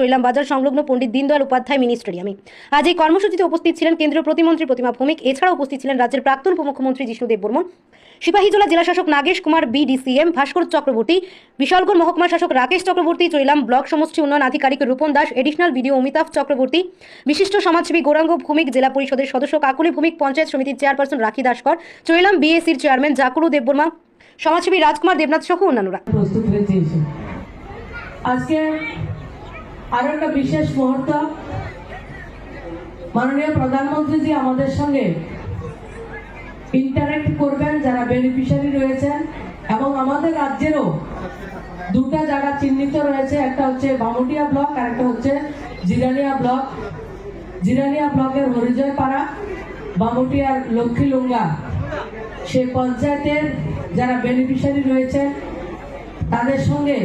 চৈলাম বাজার সংলগ্ন পণ্ডিত দীনদয়াল উপাধ্যায় মিনি স্টেডিয়ামে। আজ এই কর্মসূচিতে উপস্থিত ছিলেন কেন্দ্রীয় প্রতিমন্ত্রী প্রতিমা ভৌমিক। এছাড়াও উপস্থিত ছিলেন রাজ্যের প্রাক্তন উপমুখ্যমন্ত্রী জিষ্ণুদেব বর্মন। সিপাহীজলা জেলাশাসক নাগেশ কুমার, বিডিসিএম, ভাস্কর চক্রবর্তী, বিশালগড় মহকুমা শাসক রাকেশ চক্রবর্তী, চৈলাম ব্লক সমষ্টি উন্নয়ন আধিকারিক রূপন দাস, এডিশনাল বিডিও অমিতাভ চক্রবর্তী, বিশিষ্ট সমাজসেবী গৌরাঙ্গ ভৌমিক, জেলা পরিষদের সদস্য কাকুলি ভৌমিক, পঞ্চায়েত সমিতির চেয়ারপারসন রাখি দাসকর, চৈলাম বিএসির চেয়ারম্যান জাকুরু দেববর্মা সমাজসেবী রাজকুমার দেবনাথ সহ অন্যান্যরা। আজকে আরও একটা বিশেষ মুহূর্ত। মাননীয় প্রধানমন্ত্রীজি আমাদের সঙ্গে ইন্টারেক্ট করবেন, যারা বেনিফিশিয়ারি রয়েছেন, এবং আমাদের রাজ্যেরও দুটা জায়গা চিহ্নিত রয়েছে। একটা হচ্ছে বামুটিয়া ব্লক, আর একটা হচ্ছে জিরানিয়া ব্লক। জিরানিয়া ব্লকের হরিজয় পাড়া বামুটিয়ার লক্ষ্মী লক্ষ্মীলুঙ্গা। সে পঞ্চায়েতের যারা বেনিফিশিয়ারি রয়েছে তাদের সঙ্গে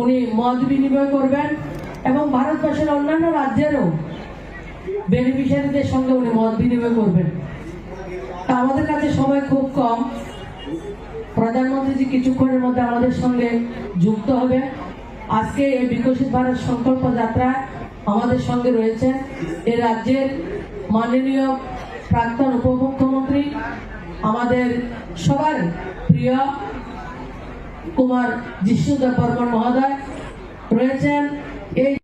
উনি মত বিনিময় করবেন। এবং ভারতবর্ষের অন্যান্য রাজ্যেরও বেনিফিশিয়ারিদের সঙ্গে উনি মত বিনিময় করবেন। আমাদের কাছে সময় খুব কম। প্রধানমন্ত্রীজি কিছুক্ষণের মধ্যে আমাদের সঙ্গে যুক্ত হবে। আজকে এই বিকশিত ভারত সংকল্প যাত্রা আমাদের সঙ্গে রয়েছে। এ রাজ্যের মাননীয় প্রাক্তন উপমুখ্যমন্ত্রী, আমাদের সবার প্রিয় কুমার জিষ্ণুদেব বর্মন মহোদয় রয়েছেন। এই